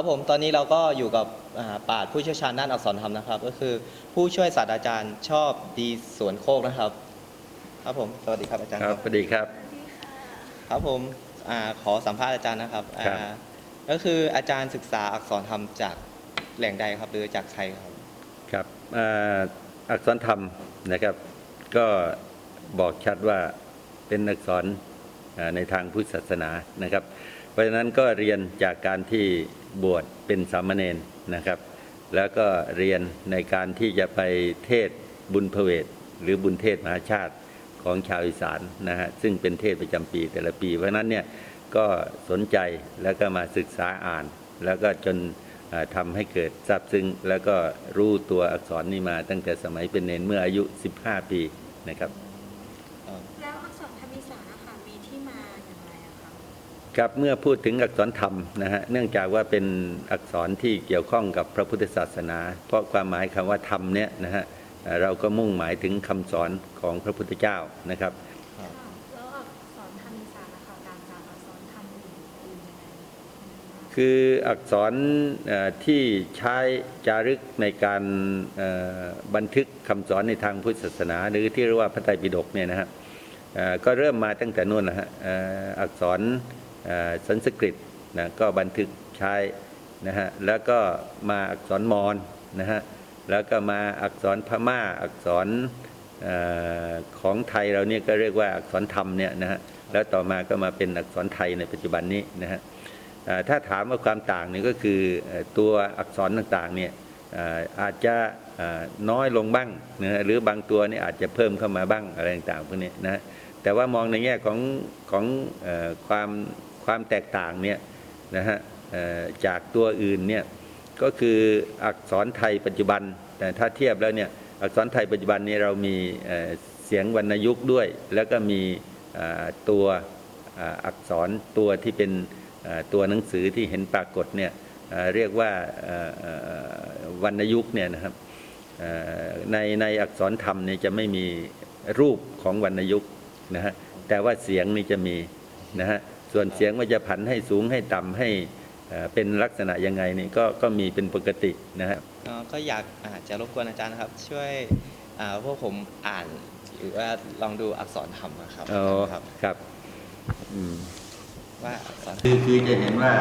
ครับผมตอนนี้เราก็อยู่กับอ่าปราดผู้เชี่ยวชาญด้านอักษรธรรมนะครับ ก็คือผู้ช่วยศาสตราจารย์ชอบดีสวนโคกนะครับ ครับผมสวัสดีครับอาจารย์ครับสวัสดีครับ ครับผมอาขอสัมภาษณ์อาจารย์นะครับครับอ่าก็คืออาจารย์ศึกษาอักษรธรรมจากแหล่งใดครับ หรือจากใครครับครับอ่าอักษรธรรมนะครับ ก็บอกชัดว่าเป็นอักษรอ่าในทางพุทธศาสนานะครับ เพราะฉะนั้นก็เรียนจากการที่ บวชเป็นสามเณรนะครับ แล้วก็เรียนในการที่จะไปเทศบุญพเวทหรือบุญเทศมหาชาติของชาวอีสานนะฮะซึ่งเป็นเทศประจำปีแต่ละปี เพราะนั้นเนี่ยก็สนใจแล้วก็มาศึกษาอ่าน แล้วก็จนอ่าทำให้เกิดทราบซึ้งแล้วก็รู้ตัวอักษรนี้มาตั้งแต่สมัยเป็นเนนเมื่ออายุ 15 ปีนะครับ แล้วอักษรธรรมิสารนะคะมีที่มาอย่างไรอะคะ ครับเมื่อพูดถึงอักษรธรรมนะฮะเนื่องจากว่าเป็นอักษรที่เกี่ยวข้องกับพระพุทธศาสนา เพราะความหมายคำว่าธรรมเนี่ยนะฮะเอ่อเราก็มุ่งหมายถึงคำสอนของพระพุทธเจ้านะครับแล้วอักษรธรรมิสารนะคะต่างจากอักษรธรรมอื่นๆยังไงคืออักษรเอ่อที่ใช้จารึกในการเอ่อบันทึกคำสอนในทางพุทธศาสนา หรือที่เรียกว่าพระไตรปิฎกเนี่ยนะฮะเอ่อก็เริ่มมาตั้งแต่นู่นนะฮะเอ่ออักษรเอ่อ สันสกฤตนะก็บันทึกใช้นะฮะแล้วก็มาอักษรมอญนะฮะแล้วก็มาอักษรพม่าอักษรออของไทยเราเนี่ยก็เรียกว่าอักษรธรรมเนี่ยนะฮะแล้วต่อมาก็มาเป็นอักษรไทยในปัจจุบันนี้นะฮะถ้าถามว่าความต่างนี่ก็คือตัวอักษรต่างๆเนี่ยอาจจะน้อยลงบ้างนะหรือบางตัวนี่อาจจะเพิ่มเข้ามาบ้างอะไรต่างๆพวกนี้นะฮะแต่ว่ามองในแง่ของของอความ ความแตกต่างเนี่ยนะฮะจากตัวอื่นเนี่ยก็คืออักษรไทยปัจจุบันแต่ถ้าเทียบแล้วเนี่ยอักษรไทยปัจจุบันนี้เรามีเสียงวรรณยุกต์ด้วย แล้วก็มีตัวอักษรตัวที่เป็นตัวหนังสือที่เห็นปรากฏเนี่ยเรียกว่าวรรณยุกต์เนี่ยนะครับในในอักษรธรรมเนี่ยจะไม่มีรูปของวรรณยุกต์นะฮะแต่ว่าเสียงนี่จะมีนะฮะ ส่วนเสียงว่าจะผันให้สูงให้ต่ำให้เอ่อเป็นลักษณะยังไงนี่ก็ก็มีเป็นปกตินะฮะเอ่อก็อยากอาจจะรบกวนอาจารย์นะครับ ช่วยอ่าพวกผมอ่านหรือว่าลองดูอักษรธรรมนะครับอ๋อครับครับอืมว่าอักษรคือคือจะเห็นว่า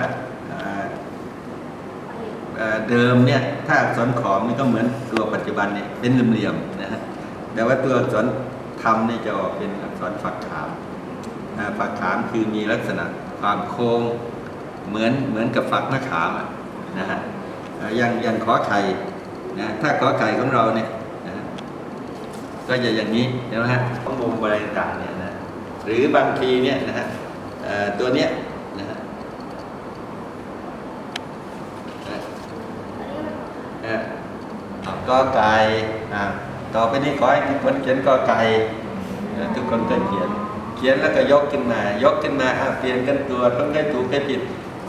เดิมเนี่ยถ้าอักษรขอมนี่ก็เหมือนตัวปัจจุบันเนี่ยเป็นเหลี่ยมๆนะฮะแต่ว่าตัวอักษรธรรมนี่จะออกเป็นอักษรฝักขามอ่า ฝักขามคือมีลักษณะความโค้งเหมือนเหมือนกับฝักมะขามนะฮะอย่างอย่างขอไข่นะถ้าขอไข่ของเราเนี่ยนะก็จะอย่างนี้ใช่ไหมฮะข้อมุมอะไรต่างๆเนี่ยนะหรือบางทีเนี่ยนะฮะตัวเนี้ยนะฮะกอไก่ต่อไปนี้ขอให้ทุกคนเขียนกอไก่ทุกคนก็เขียน ขียนแล้วก็ยกขึ้นมา ยกขึ้นมาอะเปลี่ยนกันตัวต้องให้ถูกให้ผิด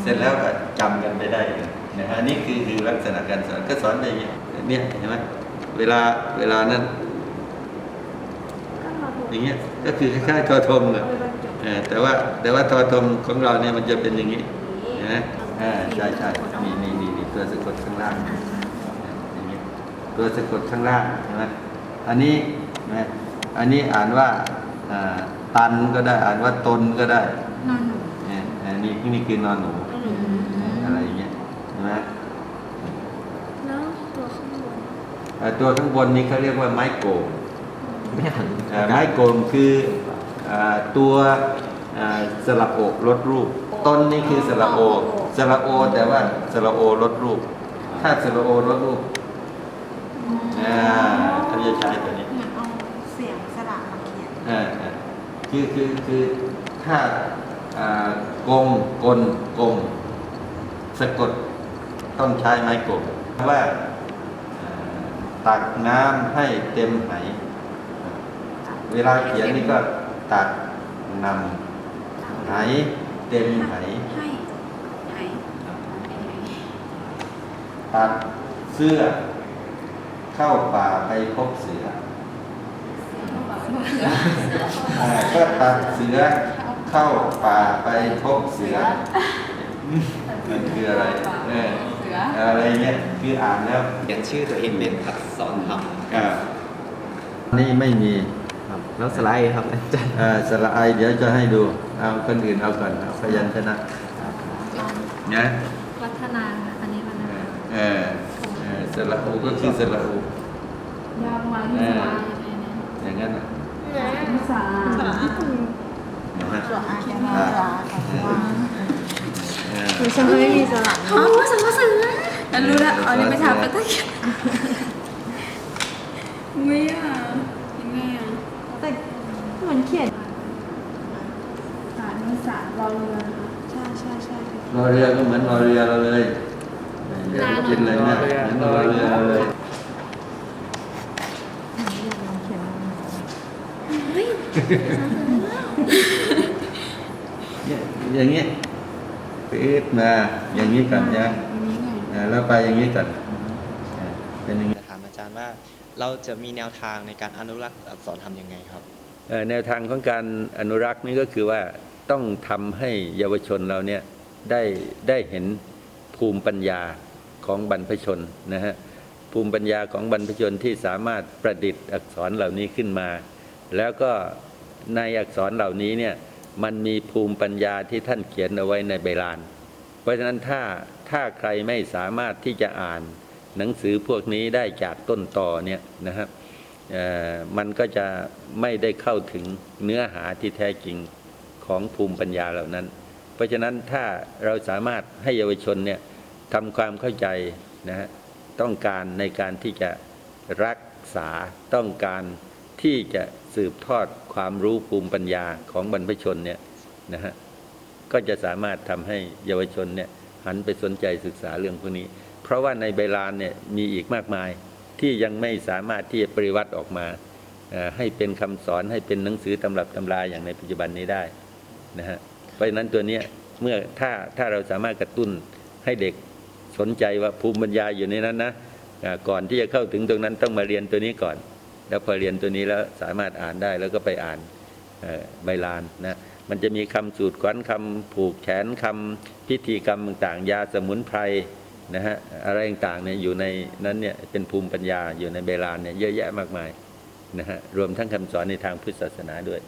เสร็จแล้วก็จำกันไปได้เลยนะฮะนี่คือคือลักษณะการสอนก็สอนไปอย่างเงี้ยเนี่ยเห็นไหมเวลาเวลานั้นอย่างเงี้ยก็คือคล้ายๆทอทงอะเออแต่ว่าแต่ว่าทอทงของเราเนี่ยมันจะเป็นอย่างนี้นะใช่ใช่นี่นี่นี่นี่ตัวสะกดข้างล่างอย่างเงี้ยตัวสะกดข้างล่างใช่ไหมอันนี้นะอันนี้อ่านว่าอ่า ตันก็ได้อ่านว่าตนก็ได้นอนหนูเนี่ยอันนี้นี่คือนอนหนูอะไรอย่างเงี้ยใช่ไหมแล้วตัวข้างบนเอ่อตัวข้างบนนี้เขาเรียกว่าไม้โกงเอ่อไม้โกมคืออ่าตัวอ่าสระโอกลดรูป ต้นนี่คือสระโอสระโอแต่ว่าสระโอลดรูป ถ้าสระโอลดรูปอ่าเขาจะใช้ตัวนี้ เหมือนเอาเสียงสระมาเขียน อ่าอ่า คือคือคือถ้าอ่ากงกลกงสะกดต้องใช้ไม้โกมว่าตักน้ำให้เต็มไหเวลาเขียนนี่ก็ตัดนำไหเต็มไห้ตัดเสื้อเข้าป่าไปพบเสือ ก็ตัดเสือเข้าป่าไปพบเสือมันคืออะไรเอออะไรเนี่ยคืออ่านแล้วเขียนชื่อตัวเองเป็นอักษรธรรมอ่านี่ไม่มีครับแล้วสไลด์ครับอาจารย์อ่าสระไอเดี๋ยวจะให้ดูเอาคนอื่นเอาก่อนเอาพยัญชนะนะวัฒนาอันนี้วัฒนาเออเออสระอูก็คือสระอูยาวมาที่สลายเนี่ยอย่างนั้นน่ะ สาหนไหมสลายอ่าเออคือฉันไม่มีสลับอ๋อสลับสลับแล้วรู้แล้วเอนี่ไปทำไปตั้งไม่อะยังไงอะแต่เหมือนเขียนสารภาษารรอเรือใช่ใช่ใช่รอเรือก็เหมือนรอเรือเราเลยเดี๋ยวกินเลยเนี่ยเหมือนรอเรือเราเลย เนี่ย อย่างนี้ปีดมาอย่างนี้ก่อนนะอ่าแล้วไปอย่างนี้ก่อนอ่าเป็นอย่างนี้จะถามอาจารย์ว่าเราจะมีแนวทางในการอนุรักษ์อักษรธรรมยังไงครับเอ่อแนวทางของการอนุรักษ์นี่ก็คือว่าต้องทำให้เยาวชนเราเนี่ยได้ได้เห็นภูมิปัญญาของบรรพชนนะฮะภูมิปัญญาของบรรพชนที่สามารถประดิษฐ์อักษรเหล่านี้ขึ้นมา แล้วก็ในอักษรเหล่านี้เนี่ยมันมีภูมิปัญญาที่ท่านเขียนเอาไว้ในใบลาน เพราะฉะนั้นถ้าถ้าใครไม่สามารถที่จะอ่านหนังสือพวกนี้ได้จากต้นต่อเนี่ยนะครับมันก็จะไม่ได้เข้าถึงเนื้อหาที่แท้จริงของภูมิปัญญาเหล่านั้น เพราะฉะนั้นถ้าเราสามารถให้เยาวชนเนี่ยทำความเข้าใจนะฮะต้องการในการที่จะรักษาต้องการ ที่จะสืบทอดความรู้ภูมิปัญญาของบรรพชนเนี่ยนะฮะก็จะสามารถทำให้เยาวชนเนี่ยหันไปสนใจศึกษาเรื่องพวกนี้ เพราะว่าในใบลานเนี่ยมีอีกมากมายที่ยังไม่สามารถที่จะปริวัติออกมา ให้เป็นคำสอนให้เป็นหนังสือตำรับตำราอย่างในปัจจุบันนี้ได้นะฮะเพราะฉะนั้นตัวเนี้ยเมื่อถ้าถ้าเราสามารถกระตุ้นให้เด็กสนใจว่าภูมิปัญญาอยู่ในนั้นนะก่อนที่จะเข้าถึงตรงนั้นต้องมาเรียนตัวนี้ก่อน แล้วพอเรียนตัวนี้แล้วสามารถอ่านได้แล้วก็ไปอ่านใบลานนะมันจะมีคำสูตรขวัญคำผูกแขนคำพิธีกรรมต่างๆ ยาสมุนไพรนะฮะอะไรต่างๆเนี่ยอยู่ในนั้นเนี่ยเป็นภูมิปัญญาอยู่ในใบลานเนี่ยเยอะแยะมากมายนะฮะรวมทั้งคำสอนในทางพุทธศาสนาด้วย